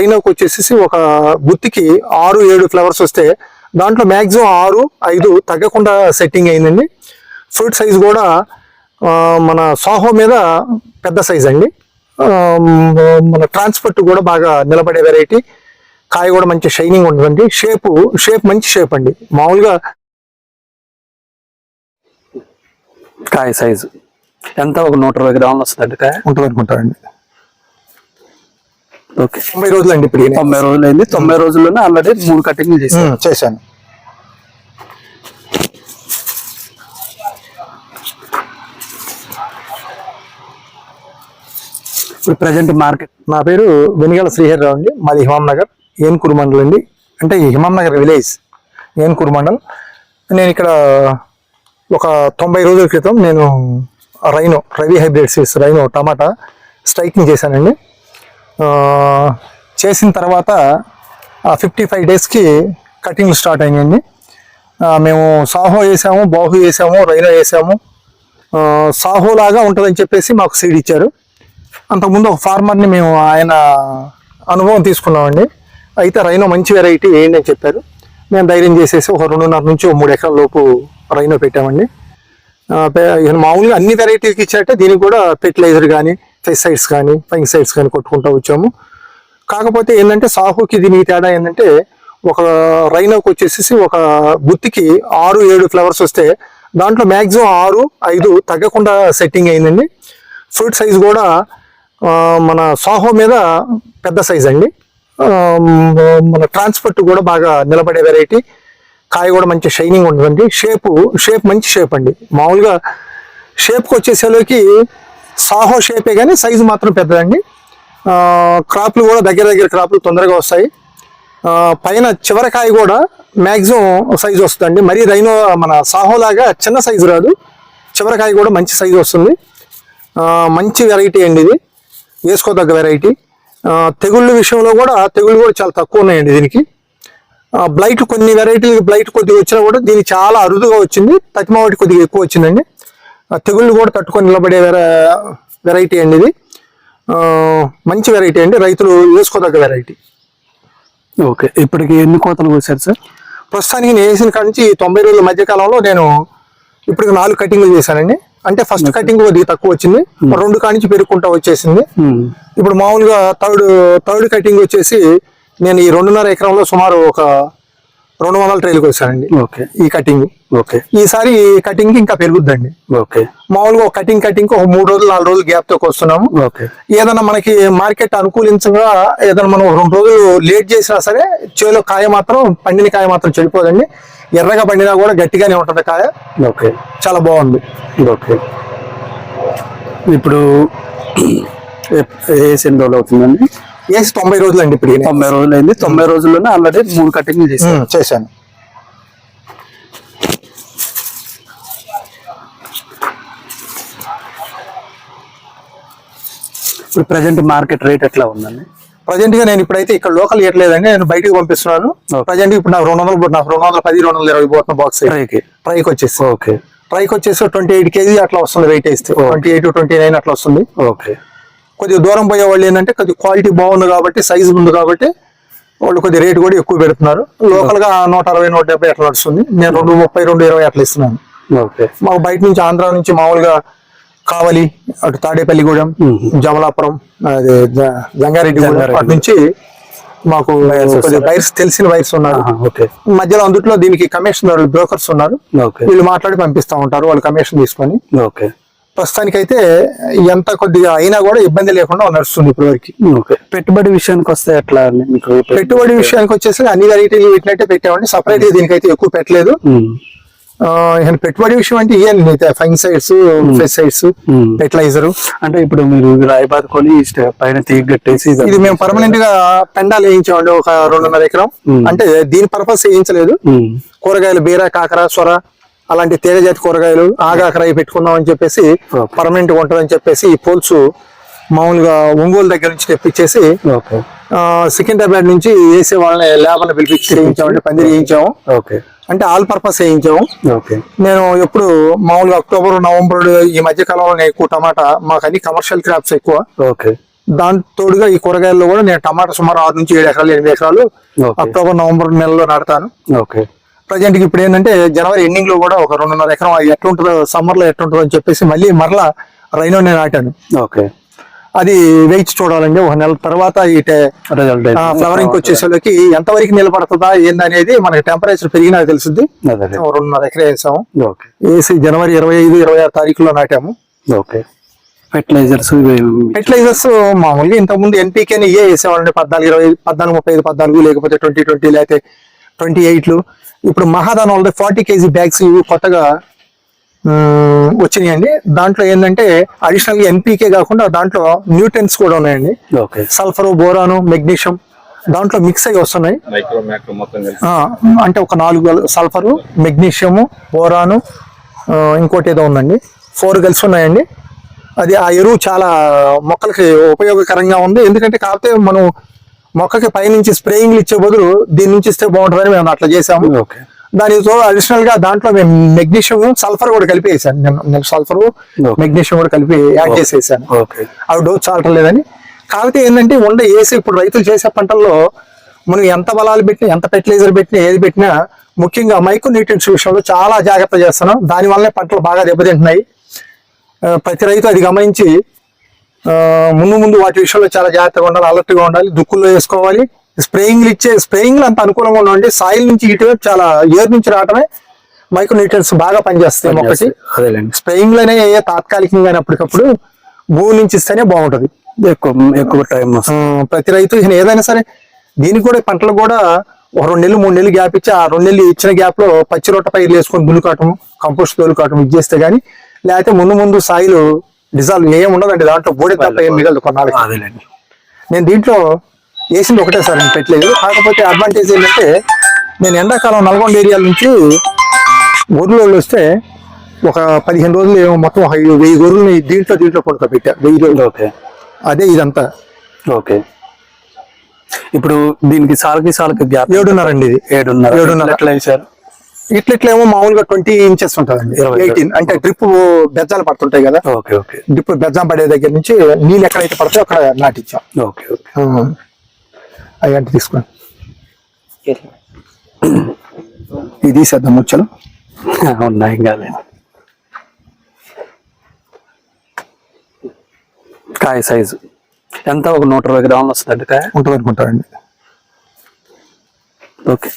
రైనోకి వచ్చేసి ఒక గుత్తికి ఆరు ఏడు ఫ్లవర్స్ వస్తే దాంట్లో మ్యాక్సిమం ఆరు ఐదు తగ్గకుండా సెట్టింగ్ అయిందండి. ఫ్రూట్ సైజ్ కూడా మన సాహో మీద పెద్ద సైజ్ అండి. మన ట్రాన్స్పోర్ట్ కూడా బాగా నిలబడే వెరైటీ. కాయ కూడా మంచి షైనింగ్ ఉంటుందండి. షేప్ షేప్ మంచి షేప్ అండి. మామూలుగా కాయ సైజు. ఎంత ఒక నూట ఇరవై గ్రాములు వస్తుంది కాయ? ఉంటుంది అనుకుంటారండి తొంభై రోజులు అండి ఇప్పుడు. తొంభై రోజులు అయింది తొంభై రోజుల్లోనే ఆల్రెడీ మూడు కటింగ్లు ఉమ్, చేశాను. ఇప్పుడు ప్రజెంట్ మార్కెట్. నా పేరు వెనిగల శ్రీహరిరావు అండి. మాది హిమాం నగర్ ఏన్కూరు మండల్ అండి. అంటే హిమాం నగర్ విలేజ్ ఏన్కూరు మండల్. నేను ఇక్కడ ఒక తొంభై రోజుల క్రితం నేను rhino Ravi hybrid seeds rhino tomato striking చేశానండి. చేసిన తర్వాత ఫిఫ్టీ ఫైవ్ డేస్కి కటింగ్ స్టార్ట్ అయినాయండి. మేము సాహో వేసాము బాహు వేసాము రైనో వేసాము. సాహో లాగా ఉంటుందని చెప్పేసి మాకు సీడ్ ఇచ్చారు. అంతకుముందు ఒక ఫార్మర్ని మేము ఆయన అనుభవం తీసుకున్నామండి. అయితే రైనో మంచి వెరైటీ వేయండి అని చెప్పారు. మేము ధైర్యం చేసేసి ఒక రెండున్నర నుంచి ఒక మూడు ఎకరాల లోపు రైనో పెట్టామండి. మామూలుగా అన్ని వెరైటీకి ఇచ్చారంటే దీనికి కూడా ఫెర్టిలైజర్ కానీ సైడ్స్ కానీ ఫంగిసైడ్స్ కానీ కొట్టుకుంటూ వచ్చాము. కాకపోతే ఏంటంటే సాహుకి దీనికి తేడా ఏంటంటే ఒక రైనోకి వచ్చేసి ఒక గుత్తికి ఆరు ఏడు ఫ్లవర్స్ వస్తే దాంట్లో మ్యాక్సిమం ఆరు ఐదు తగ్గకుండా సెట్టింగ్ అయిందండి. ఫ్రూట్ సైజ్ కూడా మన సాహో మీద పెద్ద సైజ్ అండి. మన ట్రాన్స్పోర్ట్ కూడా బాగా నిలబడే వెరైటీ కాయ కూడా మంచి షైనింగ్ ఉంటుందండి షేపు షేప్ మంచి షేప్ అండి. మామూలుగా షేప్కి వచ్చేసేలోకి సాహో షేపే కానీ సైజు మాత్రం పెద్దదండి. క్రాప్లు కూడా దగ్గర దగ్గర క్రాప్లు తొందరగా వస్తాయి. పైన చివరికాయ కూడా మ్యాక్సిమం సైజు వస్తుందండి. మరీ రైనో మన సాహో లాగా చిన్న సైజు రాదు. చివరికాయ కూడా మంచి సైజు వస్తుంది. మంచి వెరైటీ అండి ఇది. వేసుకోదగ్గ వెరైటీ తెగుళ్ళ విషయంలో కూడా తెగుళ్ళు కూడా చాలా తక్కువ ఉన్నాయండి దీనికి. బ్లైట్ కొన్ని వెరైటీలు బ్లైట్ కొద్దిగా వచ్చినా కూడా దీనికి చాలా అరుదుగా వచ్చింది. తటిమావటి కొద్దిగా ఎక్కువ వచ్చిందండి. తెగుళ్ళు కూడా తట్టుకొని నిలబడే వెర- వెరైటీ అండి ఇది. ఆ, మంచి వెరైటీ అండి. రైతులు వేసుకోదగ్గ వెరైటీ ఓకే. ఇప్పటికి ఎన్ని కోతలు కోసారు సార్? ప్రస్తుతానికి నేను వేసిన కాడ నుంచి ఈ తొంభై రోజుల మధ్య కాలంలో నేను ఇప్పటికి నాలుగు కటింగ్లు చేశానండి. అంటే ఫస్ట్ కటింగ్ కొద్దిగా తక్కువ వచ్చింది. రెండు కాడి నుంచి పెరుగుకుంటా వచ్చేసింది. ఇప్పుడు మామూలుగా థర్డ్ థర్డ్ కటింగ్ వచ్చేసి నేను ఈ రెండున్నర ఎకరంలో సుమారు ఒక రెండు వందల ట్రైల్కి వచ్చానండి ఓకే. ఈ కటింగ్. ఓకే. ఈసారి కటింగ్ ఇంకా పెరుగుద్దండి. ఓకే. మామూలుగా ఒక కటింగ్ కటింగ్ ఒక మూడు రోజులు నాలుగు రోజులు గ్యాప్తో వస్తున్నాము. ఓకే. ఏదైనా మనకి మార్కెట్ అనుకూలించగా ఏదైనా మనం రెండు రోజులు లేట్ చేసినా సరే చేలో కాయ మాత్రం పండిన కాయ మాత్రం చెడిపోదండి. ఎర్రగా పండినా కూడా గట్టిగానే ఉంటది కాయ. ఓకే. చాలా బాగుంది. ఓకే. ఇప్పుడు వేసి ఎన్ని రోజులు అవుతుందండి? వేసి తొంభై రోజులు అండి ఇప్పుడు. తొంభై రోజులు అయింది తొంభై రోజుల్లోనే ఆల్రెడీ మూడు కటింగ్లు చేశారు. ఉమ్, చేశాను. ఇప్పుడు ప్రజెంట్ మార్కెట్ రేట్ ఎట్లా ఉందండి? ప్రజెంట్గా నేను ఇప్పుడైతే ఇక్కడ లోకల్ ఇవ్వట్లేదండి. నేను బయటికి పంపిస్తున్నాను. ప్రజెంట్ ఇప్పుడు నాకు రెండు వందలు నాకు రెండు వందల పది రెండు వందల ఇరవై పోతున్న బాక్స్ ట్రైకి ట్రైకి వచ్చేసి ఓకే ట్రైకి వచ్చేసి ట్వంటీ ఎయిట్ కేజీ అట్లా వస్తుంది వెయిట్ వేస్తే. ట్వంటీ ఎయిట్ ట్వంటీ నైన్ అట్లా వస్తుంది. ఓకే కొద్దిగా దూరం పోయే వాళ్ళు ఏంటంటే కొద్దిగా క్వాలిటీ బాగుంది కాబట్టి సైజు ఉంది కాబట్టి వాళ్ళు కొద్దిగా రేట్ కూడా ఎక్కువ పెడుతున్నారు. లోకల్గా నూట అరవై నూట డెబ్బై అట్లా నడుస్తుంది. నేను రెండు ముప్పై రెండు ఇరవై అట్లా ఇస్తున్నాను. ఓకే. మాకు బయట నుంచి ఆంధ్ర నుంచి మామూలుగా కావలి అటు తాడేపల్లిగూడెం జమలాపురం అదే జంగారెడ్డి అటు నుంచి మాకు కొద్దిగా వైర్స్ తెలిసిన వైర్స్ ఉన్నారు. ఓకే. మధ్యలో అందుట్లో దీనికి కమిషన్ బ్రోకర్స్ ఉన్నారు. వీళ్ళు మాట్లాడి పంపిస్తా ఉంటారు వాళ్ళు కమిషన్ తీసుకొని. ఓకే. ప్రస్తుతానికైతే ఎంత కొద్దిగా అయినా కూడా ఇబ్బంది లేకుండా నడుస్తుంది ఇప్పటి వరకు ఓకే. పెట్టుబడి విషయానికి వస్తే ఎట్లా మీకు పెట్టుబడి విషయానికి వచ్చేసి అన్ని వెరైటీలు పెట్టినట్టే పెట్టామండి సపరేట్గా దీనికైతే ఎక్కువ పెట్టలేదు. పెట్టుబడి విషయం అంటే ఇవన్నీ ఫంగిసైడ్స్ పెస్టిసైడ్స్ ఉమ్. ఫెర్టిలైజర్ అంటే ఇప్పుడు మీరు రాయిబాదుకొని స్ట- పైన తీగ కట్టేసి ఇది- మేము పర్మనెంట్గా పెండాలు వేయించామండి. ఒక రెండున్నర ఎకరం. అంటే దీని పర్పస్ వేయించలేదు. కూరగాయలు బీర కాకర సొర అలాంటి తీగజాతి కూరగాయలు ఆగాకర అవి పెట్టుకుందాం అని చెప్పేసి. పర్మనెంట్ ఉంటుందని చెప్పేసి ఈ పోల్స్ మామూలుగా ఒంగోలు దగ్గర నుంచి తెప్పించేసి సికింద్రాబాద్ నుంచి వేసే వాళ్ళని లేబర్ని పిలిపించి వేయించామండి పందిరి వేయించాము ఓకే. అంటే ఆల్ పర్పస్ వేయించాము ఓకే. నేను ఎప్పుడు మామూలుగా అక్టోబర్ నవంబర్ ఈ మధ్య కాలంలో నేను ఎక్కువ టమాటా మాకు అన్ని కమర్షియల్ క్రాప్స్ ఎక్కువ. ఓకే. దాని తోడుగా ఈ కూరగాయల్లో కూడా నేను టమాటా సుమారు ఆరు నుంచి ఏడు ఎకరాలు ఎనిమిది ఎకరాలు అక్టోబర్ నవంబర్ నెలలో నాటుతాను. ఓకే ప్రజెంట్కి ఇప్పుడు ఏంటంటే జనవరి ఎండింగ్లో కూడా ఒక రెండున్నర ఎకరం ఎట్లుంటుందో సమ్మర్లో ఎట్లుంటుందో అని చెప్పేసి మళ్ళీ మరలా రైనో నేను నాటాను ఓకే. అది వేచి చూడాలండి. ఒక నెల తర్వాత ఈ రిజల్ట్ ఫ్లవరింగ్ వచ్చేసరికి ఎంతవరకు నిలబడుతుందా ఏందనేది మనకి టెంపరేచర్ పెరిగినా తెలుస్తుంది. ఓ రెండున్నర ఎకరం వేసాము. ఓకే. వేసి జనవరి ఇరవై ఐదు ఇరవై ఆరు తారీఖులో నాటాము. ఓకే. ఫెర్టిలైజర్స్ ఫెర్టిలైజర్స్ మామూలుగా ఇంతకుముందు ఎన్పీకేని ఏ వేసేవాళ్ళండి. పద్నాలుగు ఇరవై పద్నాలుగు ముప్పై ఐదు పద్నాలుగు లేకపోతే ట్వంటీ ట్వంటీ లేకపోతే ట్వంటీ ఎయిట్లు. ఇప్పుడు మహాదాన్ వాళ్ళది ఫార్టీ కేజీ బ్యాగ్స్ ఇవి కొత్తగా వచ్చినాయండి. దాంట్లో ఏంటంటే అడిషనల్గా ఎన్పీకే కాకుండా దాంట్లో న్యూటెన్స్ కూడా ఉన్నాయండి. ఓకే. సల్ఫర్ బోరాను మెగ్నీషియం దాంట్లో మిక్స్ అయ్యి వస్తున్నాయి. అంటే ఒక నాలుగు సల్ఫరు మెగ్నీషియము బోరాను ఇంకోటి ఏదో ఉందండి. ఫోర్ కలిసి ఉన్నాయండి. అది ఆ ఎరువు చాలా మొక్కలకి ఉపయోగకరంగా ఉంది. ఎందుకంటే కాకపోతే మనం మొక్కకి పైనుంచి స్ప్రేయింగ్లు ఇచ్చే బదులు దీని నుంచి ఇస్తే బాగుంటుందని మేము అట్లా చేసాము ఓకే. దానితో అడిషనల్గా దాంట్లో మేము మెగ్నీషియం సల్ఫర్ కూడా కలిపి వేసాను. నేను సల్ఫర్ మెగ్నీషియం కూడా కలిపి యాడ్ చేసేసాను. ఓకే. అవి డోస్ చాలటం లేదని కాకపోతే ఏంటంటే ఉండ వేసి ఇప్పుడు రైతులు చేసే పంటల్లో మనం ఎంత బలాలు పెట్టినా ఎంత ఫెర్టిలైజర్ పెట్టినా ఏది పెట్టినా ముఖ్యంగా మైక్రో న్యూట్రియన్స్ విషయంలో చాలా జాగ్రత్త చేస్తున్నాం. దానివల్లే పంటలు బాగా దెబ్బతింటున్నాయి. ప్రతి రైతు అది గమనించి ముందు ముందు వాటి విషయంలో చాలా జాగ్రత్తగా ఉండాలి అలర్ట్గా ఉండాలి దుక్కుల్లో వేసుకోవాలి. స్ప్రేయింగ్లు ఇచ్చే స్ప్రేయింగ్లు అంత అనుకూలంగా ఉండండి సాయిల్ నుంచి ఇటువైపు చాలా ఏర్ నుంచి రావడమే మైక్రో న్యూట్రియన్స్ బాగా పనిచేస్తాయి మొక్కటి అదేలేండి. స్ప్రేయింగ్లోనే ఏ తాత్కాలికంగా అప్పటికప్పుడు భూమి నుంచి ఇస్తేనే బాగుంటది. ఎక్కువ ఎక్కువ టైం ప్రతి రైతు ఏదైనా సరే దీనికి కూడా పంటలు కూడా ఒక రెండు నెలలు మూడు నెలలు గ్యాప్ ఇచ్చి ఆ రెండు నెలలు ఇచ్చిన గ్యాప్లో పచ్చి రొట్ట పైర్లు వేసుకొని దులుకాటం కంపోస్ట్ తోలుకాటం ఇది చేస్తే గానీ లేకపోతే ముందు ముందు సాయిలు డిజాల్వ్ ఏం ఉండదండి దాంట్లో బోడి తప్ప ఏం మిగలదు కొన్నాళ్ళకి. అదేలేండి. నేను దీంట్లో వేసింది ఒకటే సార్ నేను పెట్టలేదు. కాకపోతే అడ్వాంటేజ్ ఏంటంటే నేను ఎండాకాలం నల్గొండ ఏరియాల నుంచి గొర్రెలు వస్తే ఒక పదిహేను రోజులు ఏమో మొత్తం వెయ్యి గొర్రెల్ని దీంట్లో దీంట్లో పడుకోబెట్టా వెయ్యి రోజులు. ఓకే. అదే ఇదంతా. ఓకే. ఇప్పుడు దీనికి సాలకి సాలకి గ్యాప్ ఏడున్నరండి ఇది. ఏడున్నర. ఏడున్నర. ఎట్లా వేశారు ఇట్లా ఇట్లా ఏమో మామూలుగా ట్వంటీ ఇంచెస్ ఉంటుందండి. ఎయిటీన్. అంటే డ్రిప్ బెజ్జాలు పడుతుంటాయి కదా. Okay okay. డ్రిప్ బెజ్జాం పడే దగ్గర నుంచి నీళ్ళు ఎక్కడైతే పడతాయో అక్కడ నాటించాం. Okay okay. అవి అంటే తీసుకోండి ఇది తీసేద్దాం ముచ్చలు. ఉన్నాయి కాలేదు. కాయ సైజు. ఎంత ఒక నూట ఇరవై గ్రాములు వస్తుందండి కాయ? ఉంటుంది అనుకుంటారండి ఓకే.